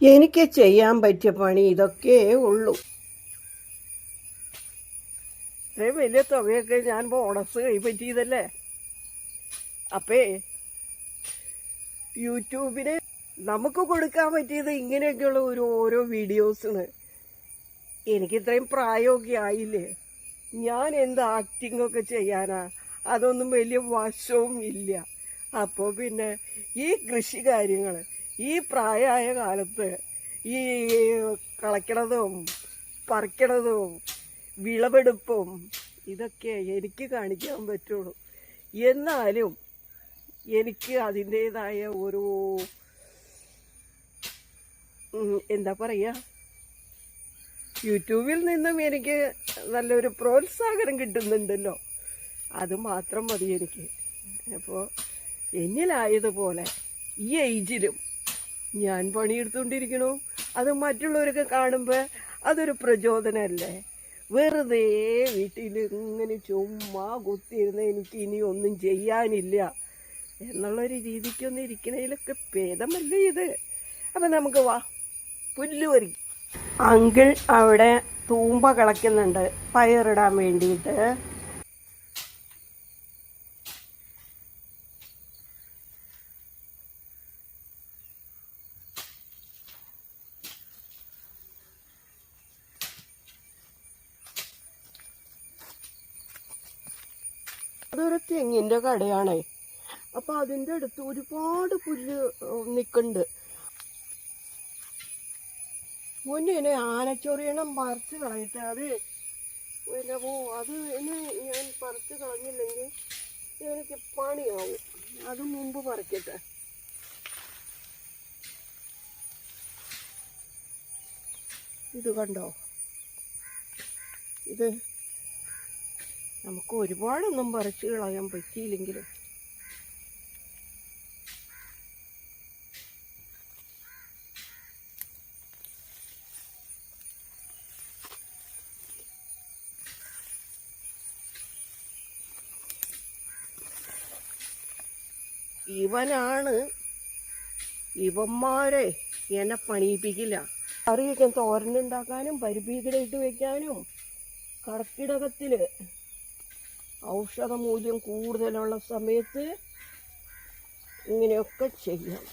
എനിക്ക് ചെയ്യാൻ പറ്റിയ പണി ഇതൊക്കെ ഉള്ളൂ. ഇത്രയും വലിയ തുകയൊക്കെ ഞാൻ ബോണസ് കൈപ്പറ്റിയതല്ലേ? അപ്പേ യൂട്യൂബിന് നമുക്ക് കൊടുക്കാൻ പറ്റിയത് ഇങ്ങനെയൊക്കെയുള്ള ഒരു ഓരോ വീഡിയോസാണ് എനിക്ക് ഇത്രയും പ്രായമൊക്കെ ആയില്ലേ? ഞാൻ എന്ത് ആക്ടിംഗ് ഒക്കെ ചെയ്യാനാ? അതൊന്നും വലിയ വശവും ഇല്ല അപ്പോൾ പിന്നെ ഈ കൃഷി കാര്യങ്ങൾ ഈ പ്രായമായ കാലത്ത് ഈ കളയ്ക്കണതും പറിക്കണതും വിളവെടുപ്പും ഇതൊക്കെ എനിക്ക് കാണിക്കാൻ പറ്റുള്ളൂ. എന്നാലും എനിക്ക് അതിന്റേതായ ഒരു എന്താ പറയുക യൂട്യൂബിൽ നിന്നും എനിക്ക് നല്ലൊരു പ്രോത്സാഹനം കിട്ടുന്നുണ്ടല്ലോ. അത് മാത്രം മതി എനിക്ക്. അപ്പോൾ എന്നിലായതുപോലെ ഈ ഏജിലും ഞാൻ പണിയെടുത്തുകൊണ്ടിരിക്കണു. അത് മറ്റുള്ളവരൊക്കെ കാണുമ്പോൾ അതൊരു പ്രചോദനമല്ലേ വെറുതെ വീട്ടിൽ ഇങ്ങനെ ചുമ്മാ കുത്തിയിരുന്ന് എനിക്ക് ഇനി ഒന്നും ചെയ്യാനില്ല എന്നുള്ളൊരു രീതിക്കൊന്നും ഇരിക്കണതിലൊക്കെ ഭേദമല്ലേ ഇത്? അപ്പം നമുക്ക് വാ പുല്ല് പറി അങ്കിൾ അവിടെ തൂമ്പ കിളയ്ക്കുന്നുണ്ട് പയറിടാൻ വേണ്ടിയിട്ട്. അതൊരു തെങ്ങിന്റെ കടയാണേ. അപ്പൊ അതിന്റെ അടുത്ത് ഒരുപാട് പുല്ല് നിൽക്കുന്നുണ്ട് മുന്നേ ആനച്ചൊറിയണം പറിച്ച് കളഞ്ഞിട്ട് അത് പിന്നെ പോ അത് ഇനി ഞാൻ പറിച്ച് കളഞ്ഞില്ലെങ്കിൽ എനിക്ക് പണിയാവും. അത് മുമ്പ് പറിക്കട്ടെ. ഇത് കണ്ടോ? ഇത് നമുക്ക് ഒരുപാടൊന്നും പറിച്ചു കളയാൻ പറ്റിയില്ലെങ്കിലും. ഇവനാണ് ഇവന്മാരെ എന്നെ പണിയിപ്പിക്കില്ല. കറിയൊക്കെ തോരനുണ്ടാക്കാനും പരിപ്പീക്കട ഇട്ട് വെക്കാനും കർക്കിടകത്തിൽ ഔഷധ മൂല്യം കൂടുതലുള്ള സമയത്ത് ഇങ്ങനെയൊക്കെ ചെയ്യാം